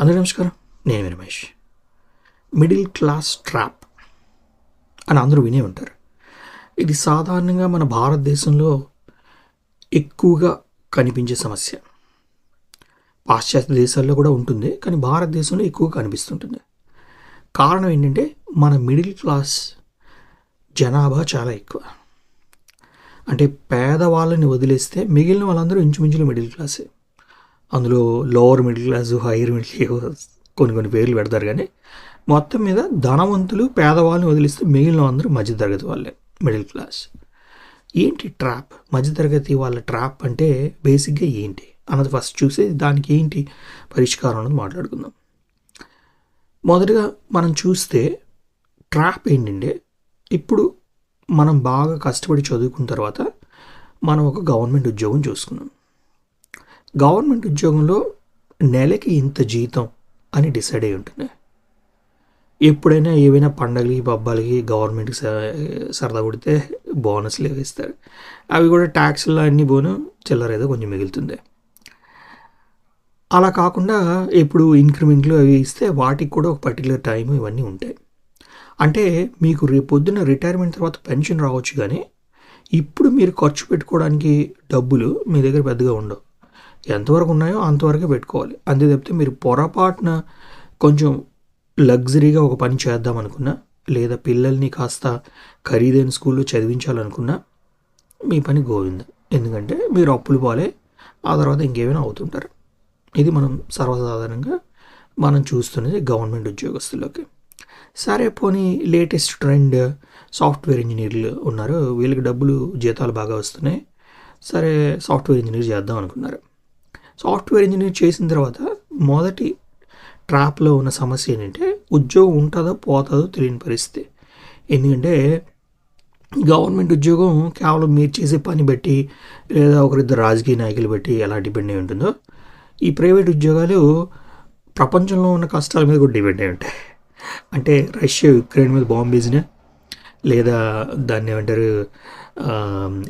అందరూ నమస్కారం. నేను రమేష్. మిడిల్ క్లాస్ ట్రాప్ అని అందరూ వినే ఉంటారు. ఇది సాధారణంగా మన భారతదేశంలో ఎక్కువగా కనిపించే సమస్య. పాశ్చాత్య దేశాల్లో కూడా ఉంటుంది కానీ భారతదేశంలో ఎక్కువ కనిపిస్తుంటుంది. కారణం ఏంటంటే మన మిడిల్ క్లాస్ జనాభా చాలా ఎక్కువ. అంటే పేదవాళ్ళని వదిలేస్తే మిగిలిన వాళ్ళందరూ ఇంచుమించులు మిడిల్ క్లాసే. అందులో lower middle class higher middle class కొన్ని కొన్ని పేర్లు పెడతారు కానీ మొత్తం మీద ధనవంతులు పేదవాళ్ళని వదిలిస్తే మిగిలిన అందరూ మధ్యతరగతి వాళ్ళే మిడిల్ క్లాస్ ఏంటి ట్రాప్ మధ్యతరగతి వాళ్ళ ట్రాప్ అంటే బేసిక్గా ఏంటి? అన్నది ఫస్ట్ చూసి దానికి ఏంటి పరిష్కారం అన్నది మాట్లాడుకుందాం. మొదటగా మనం చూస్తే ట్రాప్ ఏంటంటే ఇప్పుడు మనం బాగా కష్టపడి చదువుకున్న తర్వాత మనం ఒక గవర్నమెంట్ ఉద్యోగం చూసుకున్నాం. గవర్నమెంట్ ఉద్యోగంలో నెలకి ఇంత జీతం అని డిసైడ్ అయి ఉంటుంది. ఎప్పుడైనా ఏవైనా పండగలకి పబ్బాలకి గవర్నమెంట్కి స- సరదా కొడితే బోనస్లు ఇస్తారు. అవి కూడా ట్యాక్స్లో అన్ని పోను చిల్లర ఏదో కొంచెం మిగులుతుంది. అలా కాకుండా ఇప్పుడు ఇంక్రిమెంట్లు అవి ఇస్తే వాటికి కూడా ఒక పర్టికులర్ టైం ఇవన్నీ ఉంటాయి. అంటే మీకు రేపు పొద్దున్న రిటైర్మెంట్ తర్వాత పెన్షన్ రావచ్చు కానీ ఇప్పుడు మీరు ఖర్చు పెట్టుకోవడానికి డబ్బులు మీ దగ్గర పెద్దగా ఉండవు. ఎంతవరకు ఉన్నాయో అంతవరకే పెట్టుకోవాలి. అంతే తప్పితే మీరు పొరపాటున కొంచెం లగ్జరీగా ఒక పని చేద్దాం అనుకున్నా లేదా పిల్లల్ని కాస్త ఖరీదైన స్కూల్లో చదివించాలనుకున్నా మీ పని గోవింద. ఎందుకంటే మీరు అప్పులు పోలే ఆ తర్వాత ఇంకేమైనా అవుతుంటారు. ఇది మనం సర్వసాధారణంగా మనం చూస్తున్నది గవర్నమెంట్ ఉద్యోగస్తులకి. సరే పోనీ లేటెస్ట్ ట్రెండ్ సాఫ్ట్వేర్ ఇంజనీర్లు ఉన్నారు. వీళ్ళకి డబ్బులు జీతాలు బాగా వస్తున్నాయి. సరే సాఫ్ట్వేర్ ఇంజనీర్ చేద్దాం అనుకున్నారు. సాఫ్ట్వేర్ ఇంజనీర్ చేసిన తర్వాత మొదటి ట్రాప్లో ఉన్న సమస్య ఏంటంటే ఉద్యోగం ఉంటుందో పోతుందో తెలియని పరిస్థితి. ఎందుకంటే గవర్నమెంట్ ఉద్యోగం కేవలం మీరు చేసే పని బట్టి లేదా ఒకరిద్దరు రాజకీయ నాయకులు బట్టి ఎలా డిపెండ్ అయి ఉంటుందో ఈ ప్రైవేట్ ఉద్యోగాలు ప్రపంచంలో ఉన్న కష్టాల మీద కూడా డిపెండ్ అయి ఉంటాయి. అంటే రష్యా యుక్రెయిన్ మీద బాంబు వేసినా లేదా దాన్ని ఏమంటారు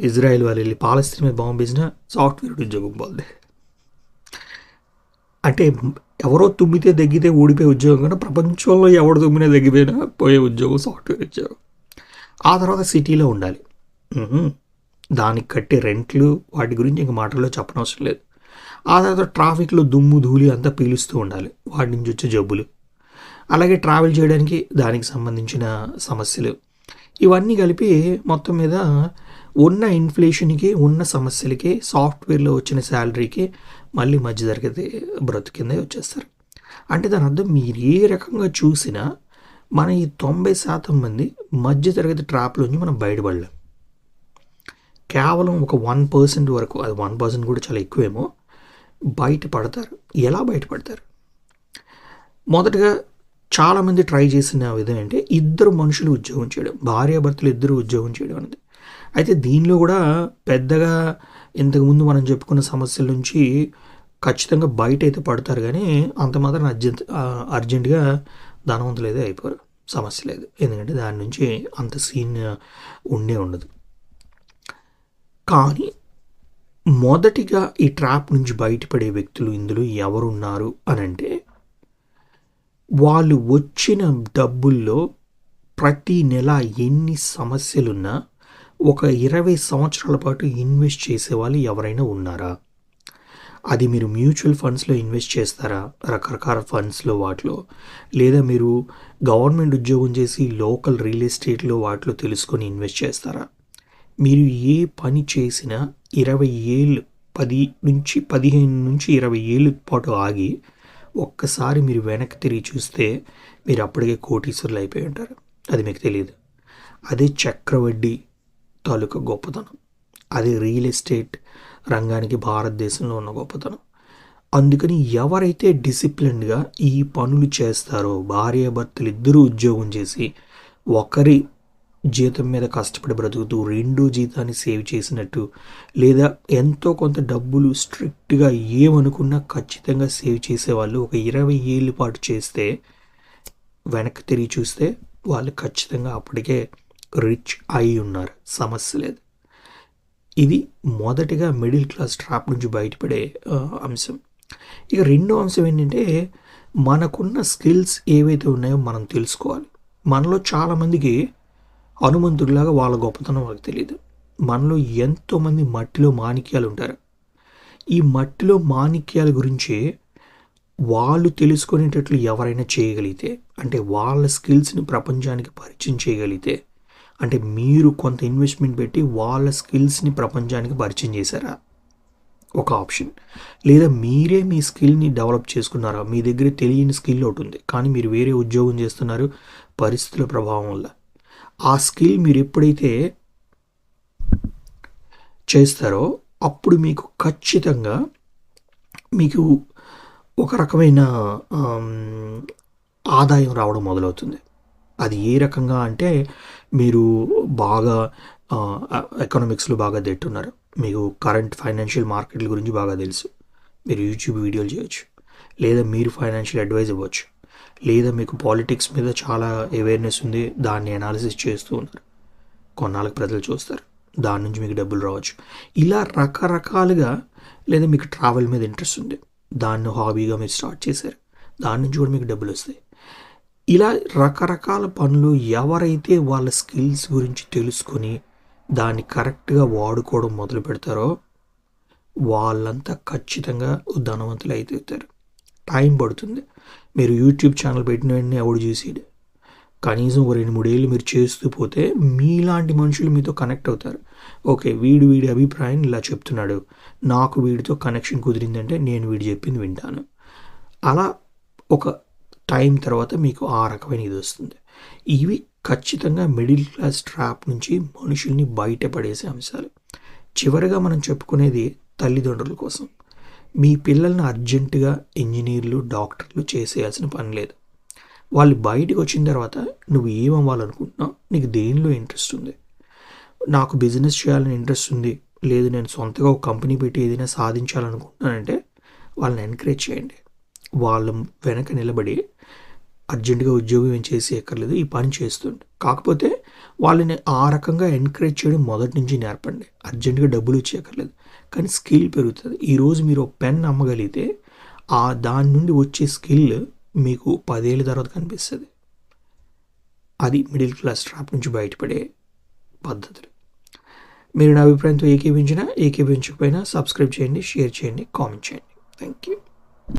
ఇజ్రాయెల్ వాళ్ళు వెళ్ళి పాలస్తీన్ మీద బాంబు వేసినా సాఫ్ట్వేర్ ఉద్యోగం పోతుంది అంటే ఎవరో తుమ్మితే దగ్గితే ఊడిపోయే ఉద్యోగం కన్నా ప్రపంచంలో ఎవడు తుమ్మినా దగ్గిపోయినా పోయే ఉద్యోగం సాఫ్ట్వేర్ ఉద్యోగం ఆ తర్వాత సిటీలో ఉండాలి. దానికి కట్టే రెంట్లు వాటి గురించి ఇంక మాటల్లో చెప్పనవసరం లేదు. ఆ తర్వాత ట్రాఫిక్లో దుమ్ము ధూళి అంతా పీలుస్తూ ఉండాలి. వాటి నుంచి వచ్చే జబ్బులు. అలాగే ట్రావెల్ చేయడానికి దానికి సంబంధించిన సమస్యలు. ఇవన్నీ కలిపి మొత్తం మీద ఉన్న ఇన్ఫ్లేషన్కి ఉన్న సమస్యలకి సాఫ్ట్వేర్లో వచ్చిన శాలరీకి మళ్ళీ మధ్యతరగతి బ్రతు కింద వచ్చేస్తారు. అంటే దాని అర్థం మీరు ఏ రకంగా చూసినా మన ఈ తొంభై శాతం మంది మధ్యతరగతి ట్రాప్లోంచి మనం బయటపడలేం. కేవలం ఒక వన్ పర్సెంట్ వరకు అది వన్ పర్సెంట్ కూడా చాలా ఎక్కువేమో బయటపడతారు. ఎలా బయటపడతారు? మొదటగా చాలామంది ట్రై చేసిన విధం అంటే ఇద్దరు మనుషులు ఉద్యోగం చేయడం భార్యాభర్తలు ఇద్దరు ఉద్యోగం చేయడం అనేది. అయితే దీనిలో కూడా పెద్దగా ఇంతకుముందు మనం చెప్పుకున్న సమస్యల నుంచి ఖచ్చితంగా బయట అయితే పడతారు కానీ అంత మాత్రం అర్జెంట్ అర్జెంటుగా ధనవంతులు అయితే అయిపోరు. సమస్య లేదు. ఎందుకంటే దాని నుంచి అంత సీన్ ఉండే ఉండదు. కానీ మొదటిగా ఈ ట్రాప్ నుంచి బయటపడే వ్యక్తులు ఇందులో ఎవరున్నారు అని అంటే వాళ్ళు వచ్చిన డబ్బుల్లో ప్రతి నెల ఎన్ని సమస్యలున్నా ఒక ఇరవై సంవత్సరాల పాటు ఇన్వెస్ట్ చేసే వాళ్ళు ఎవరైనా ఉన్నారా? అది మీరు మ్యూచువల్ ఫండ్స్లో ఇన్వెస్ట్ చేస్తారా? రకరకాల ఫండ్స్లో వాటిలో? లేదా మీరు గవర్నమెంట్ ఉద్యోగం చేసి లోకల్ రియల్ ఎస్టేట్లో వాటిలో తెలుసుకొని ఇన్వెస్ట్ చేస్తారా? మీరు ఏ పని చేసినా ఇరవై ఏళ్ళు పది నుంచి పదిహేను నుంచి ఇరవై ఏళ్ళ పాటు ఆగి ఒక్కసారి మీరు వెనక్కి తిరిగి చూస్తే మీరు అప్పటికే కోటీశ్వరులు అయిపోయి ఉంటారు. అది మీకు తెలియదు. అదే చక్రవడ్డీ తాలూకా గొప్పతనం. అది రియల్ ఎస్టేట్ రంగానికి భారతదేశంలో ఉన్న గొప్పతనం. అందుకని ఎవరైతే డిసిప్లిన్డ్గా ఈ పనులు చేస్తారో భార్యాభర్తలు ఇద్దరూ ఉద్యోగం చేసి ఒకరి జీతం మీద కష్టపడి బ్రతుకుతూ రెండో జీతాన్ని సేవ్ చేసినట్టు లేదా ఎంతో కొంత డబ్బులు స్ట్రిక్ట్గా ఏమనుకున్నా ఖచ్చితంగా సేవ్ చేసేవాళ్ళు ఒక ఇరవై ఏళ్ళ పాటు చేస్తే వెనక్కి తిరిగి చూస్తే వాళ్ళు ఖచ్చితంగా అప్పటికే రిచ్ అయి ఉన్నారు. సమస్య లేదు. ఇది మొదటిగా మిడిల్ క్లాస్ ట్రాప్ నుంచి బయటపడే అంశం. ఇక రెండో అంశం ఏంటంటే మనకున్న స్కిల్స్ ఏవైతే ఉన్నాయో మనం తెలుసుకోవాలి. మనలో చాలామందికి హనుమంతుడిలాగా వాళ్ళ గొప్పతనం వాళ్ళకి తెలియదు మనలో ఎంతోమంది మట్టిలో మాణిక్యాలు ఉంటారు. ఈ మట్టిలో మాణిక్యాల గురించి వాళ్ళు తెలుసుకునేటట్లు ఎవరైనా చేయగలిగితే అంటే వాళ్ళ స్కిల్స్ని ప్రపంచానికి పరిచయం చేయగలిగితే అంటే మీరు కొంత ఇన్వెస్ట్మెంట్ పెట్టి వాళ్ళ స్కిల్స్ని ప్రపంచానికి పరిచయం చేశారా? ఒక ఆప్షన్ లేదా మీరే మీ స్కిల్ని డెవలప్ చేసుకున్నారా? మీ దగ్గర తెలియని స్కిల్ ఒకటి ఉంది కానీ మీరు వేరే ఉద్యోగం చేస్తున్నారు పరిస్థితుల ప్రభావం వల్ల. ఆ స్కిల్ మీరు ఎప్పుడైతే చేస్తారో అప్పుడు మీకు ఖచ్చితంగా మీకు ఒక రకమైన ఆదాయం రావడం మొదలవుతుంది. అది ఏ రకంగా అంటే మీరు బాగా ఎకనామిక్స్లో బాగా తిట్టున్నారు మీకు కరెంట్ ఫైనాన్షియల్ మార్కెట్ల గురించి బాగా తెలుసు. మీరు యూట్యూబ్ వీడియోలు చేయొచ్చు. లేదా మీరు ఫైనాన్షియల్ అడ్వైజ్ ఇవ్వచ్చు. లేదా మీకు పాలిటిక్స్ మీద చాలా అవేర్నెస్ ఉంది దాన్ని అనాలిసిస్ చేస్తూ ఉన్నారు. కొన్నాళ్ళకి ప్రజలు చూస్తారు. దాని నుంచి మీకు డబ్బులు రావచ్చు. ఇలా రకరకాలుగా లేదా మీకు ట్రావెల్ మీద ఇంట్రెస్ట్ ఉంది. దాన్ని హాబీగా మీరు స్టార్ట్ చేశారు. దాని నుంచి కూడా మీకు డబ్బులు వస్తాయి. ఇలా రకరకాల పనులు ఎవరైతే వాళ్ళ స్కిల్స్ గురించి తెలుసుకొని దాన్ని కరెక్ట్గా వాడుకోవడం మొదలు పెడతారో వాళ్ళంతా ఖచ్చితంగా ధనవంతులు అయితేతారు. టైం పడుతుంది. మీరు యూట్యూబ్ ఛానల్ పెట్టిన వెంటనే ఎవడు చూసేడు. కనీసం ఒక రెండు మూడేళ్ళు మీరు చేస్తూ పోతే మీలాంటి మనుషులు మీతో కనెక్ట్ అవుతారు. ఓకే వీడు వీడి అభిప్రాయం ఇలా చెప్తున్నాడు. నాకు వీడితో కనెక్షన్ కుదిరిందంటే నేను వీడు చెప్పింది వింటాను. అలా ఒక టైం తర్వాత మీకు ఆ రకమైన ఇది వస్తుంది. ఇవి ఖచ్చితంగా మిడిల్ క్లాస్ ట్రాప్ నుంచి మనుషుల్ని బయటపడేసే అంశాలు. చివరిగా మనం చెప్పుకునేది తల్లిదండ్రుల కోసం. మీ పిల్లల్ని అర్జెంటుగా ఇంజనీర్లు డాక్టర్లు చేసేయాల్సిన పని లేదు. వాళ్ళు బయటకు వచ్చిన తర్వాత నువ్వు ఏమవ్వాలనుకుంటున్నావు నీకు దేనిలో ఇంట్రెస్ట్ ఉంది? నాకు బిజినెస్ చేయాలని ఇంట్రెస్ట్ ఉంది. లేదు నేను సొంతగా ఒక కంపెనీ పెట్టి ఏదైనా సాధించాలనుకుంటున్నానంటే వాళ్ళని ఎంకరేజ్ చేయండి. వాళ్ళ వెనక నిలబడి అర్జెంటుగా ఉద్యోగం ఏం చేసి ఎక్కర్లేదు ఈ పని చేస్తుండే. కాకపోతే వాళ్ళని ఆ రకంగా ఎంకరేజ్ చేయడం మొదటి నుంచి నేర్పండి. అర్జెంటుగా డబ్బులు ఇచ్చేయక్కర్లేదు. కానీ స్కిల్ పెరుగుతుంది. ఈరోజు మీరు ఒక పెన్ అమ్మగలిగితే ఆ దాని నుండి వచ్చే స్కిల్ మీకు పదేళ్ళ తర్వాత కనిపిస్తుంది. అది మిడిల్ క్లాస్ ట్రాప్ నుంచి బయటపడే పద్ధతులు. మీరు నా అభిప్రాయంతో ఏకీభించినా ఏకీభించకపోయినా సబ్స్క్రైబ్ చేయండి షేర్ చేయండి కామెంట్ చేయండి. Thank you